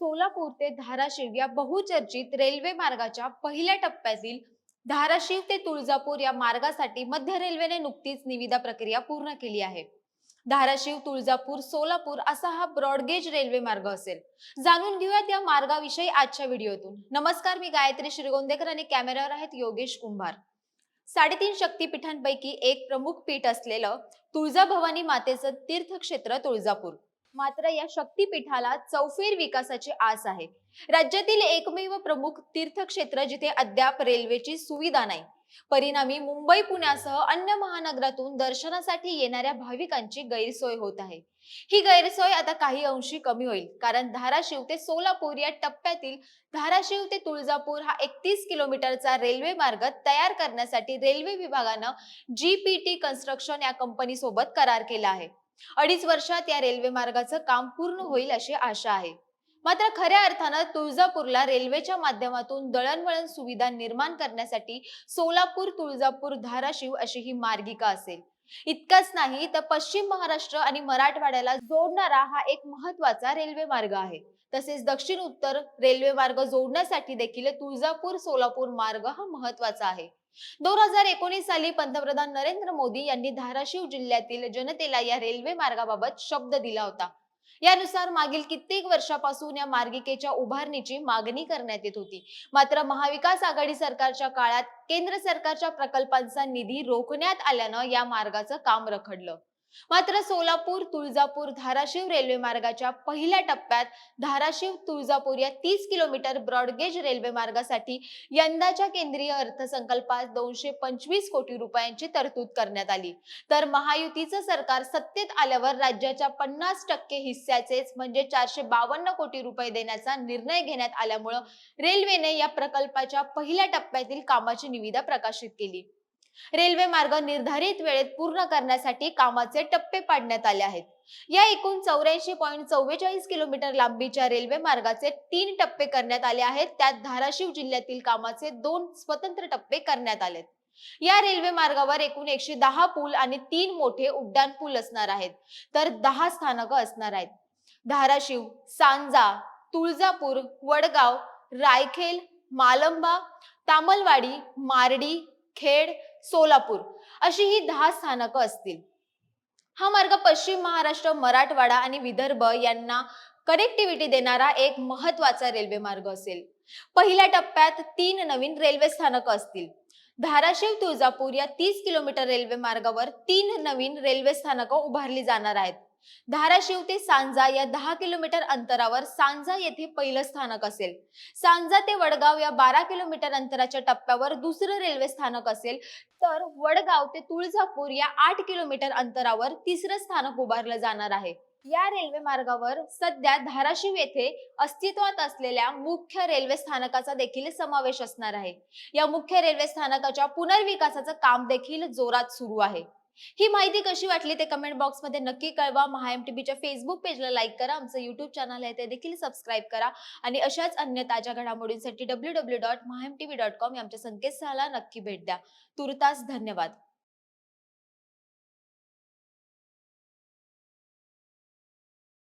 सोलापूर ते धाराशिव या बहुचर्चित रेल्वे मार्गाच्या पहिल्या टप्प्यातील धाराशिव ते तुळजापूर या मार्गासाठी मध्य रेल्वेने नुकतीच निविदा प्रक्रिया पूर्ण केली आहे. धाराशिव तुळजापूर सोलापूर असा हा ब्रॉडगेज रेल्वे मार्ग असेल. जाणून घेऊयात या मार्गाविषयी आजच्या व्हिडिओतून. नमस्कार मी गायत्री श्रीगोंदेकर आणि कॅमेऱ्यावर आहेत योगेश कुंभार. साडेतीन शक्तीपीठांपैकी एक प्रमुख पीठ असलेलं तुळजाभवानी मातेचं तीर्थक्षेत्र तुळजापूर. मात्र या शक्तीपीठाला चौफेर विकासाची आस आहे. राज्यातील एकमेव प्रमुख तीर्थक्षेत्र जिथे अद्याप रेल्वेची सुविधा नाही. परिणामी मुंबई पुण्यासह अन्य महानगरातून दर्शनासाठी येणाऱ्या भाविकांची गैरसोय होत आहे. ही गैरसोय आता काही अंशी कमी होईल कारण धाराशिव ते सोलापूर या टप्प्यातील धाराशिव ते तुळजापूर हा एकतीस किलोमीटरचा रेल्वे मार्ग तयार करण्यासाठी रेल्वे विभागानं जीपीटी कन्स्ट्रक्शन या कंपनी सोबत करार केला आहे. अडीच वर्षात या रेल्वे मार्गाचं काम पूर्ण होईल अशी आशा आहे. मात्र खऱ्या अर्थानं तुळजापूरला रेल्वेच्या माध्यमातून दळणवळण सुविधा निर्माण करण्यासाठी सोलापूर तुळजापूर धाराशिव अशी ही मार्गिका असेल. इतकंच नाही तर पश्चिम महाराष्ट्र आणि मराठवाड्याला जोडणारा हा एक महत्त्वाचा रेल्वे मार्ग आहे. तसेच दक्षिण उत्तर रेल्वे मार्ग जोडण्यासाठी देखील तुळजापूर सोलापूर मार्ग हा महत्त्वाचा आहे. दोन हजार एकोणीस साली पंतप्रधान नरेंद्र मोदी यांनी धाराशिव जिल्ह्यातील जनतेला या रेल्वे मार्गाबाबत शब्द दिला होता. यानुसार मागील कित्येक वर्षापासून या मार्गिकेच्या उभारणीची मागणी करण्यात येत होती. मात्र महाविकास आघाडी सरकारच्या काळात केंद्र सरकारच्या प्रकल्पांचा निधी रोखण्यात आल्यानं या मार्गाचं काम रखडलं. मात्र सोलापूर तुळजापूर धाराशिव रेल्वे मार्गाच्या पहिल्या टप्प्यात धाराशिव तुळजापूर या तीस किलोमीटर ब्रॉडगेज रेल्वे मार्गासाठी यंदाच्या केंद्रीय अर्थसंकल्पात दोनशे पंचवीस कोटी रुपयांची तरतूद करण्यात आली. तर महायुतीचं सरकार सत्तेत आल्यावर राज्याच्या पन्नास टक्के हिस्स्याचेच म्हणजे चारशे बावन्न कोटी रुपये देण्याचा निर्णय घेण्यात आल्यामुळं रेल्वेने या प्रकल्पाच्या पहिल्या टप्प्यातील कामाची निविदा प्रकाशित केली. रेल्वे मार्ग निर्धारित वेळेत पूर्ण करण्यासाठी कामाचे टप्पे पाडण्यात आले आहेत. या एकूण चौऱ्याऐंशी पॉईंट चव्वेचाळीस किलोमीटर लांबीच्या रेल्वे मार्गाचे तीन टप्पे करण्यात आले आहेत. त्यात धाराशिव जिल्ह्यातील कामाचे दोन स्वतंत्र टप्पे करण्यात आलेत. या रेल्वे मार्गावर एकूण एकशे दहा पूल आणि तीन मोठे उड्डाण पूल असणार आहेत. तर दहा स्थानक असणार आहेत. धाराशिव सांजा तुळजापूर वडगाव रायखेल मालंबा तामलवाडी मारडी खेड सोलापूर. अशी ही दहा स्थानकं असतील. हा मार्ग पश्चिम महाराष्ट्र मराठवाडा आणि विदर्भ यांना कनेक्टिव्हिटी देणारा एक महत्त्वाचा रेल्वे मार्ग असेल. पहिल्या टप्प्यात तीन नवीन रेल्वे स्थानक असतील. धाराशिव तुळजापूर या तीस किलोमीटर रेल्वे मार्गावर तीन नवीन रेल्वे स्थानकं उभारली जाणार आहेत. धाराशिव ते सांजा या दहा किलोमीटर अंतरावर सांजा येथे पहिलं स्थानक असेल. सांजा ते वडगाव या बारा किलोमीटर अंतराच्या टप्प्यावर दुसरं रेल्वे स्थानक असेल तर वडगाव ते तुळजापूर या आठ किलोमीटर अंतरावर तिसरं स्थानक उभारलं जाणार आहे. या रेल्वे मार्गावर सध्या धाराशिव येथे अस्तित्वात असलेल्या मुख्य रेल्वे स्थानकाचा देखील समावेश असणार आहे. या मुख्य रेल्वे स्थानकाच्या पुनर्विकासाचं काम देखील जोरात सुरू आहे. ही माहिती कशी वाटली ते कमेंट बॉक्समध्ये नक्की कळवा. महाएम टीव्हीच्या फेसबुक पेजला लाईक करा. आमचं युट्यूब चॅनल आहे ते देखील सबस्क्राईब करा. आणि अशाच अन्य ताज्या घडामोडींसाठी डब्ल्यू डब्ल्यू डॉट महायम टी व्ही डॉट कॉम या आमच्या संकेतस्थळाला नक्की भेट द्या. तुर्तास धन्यवाद.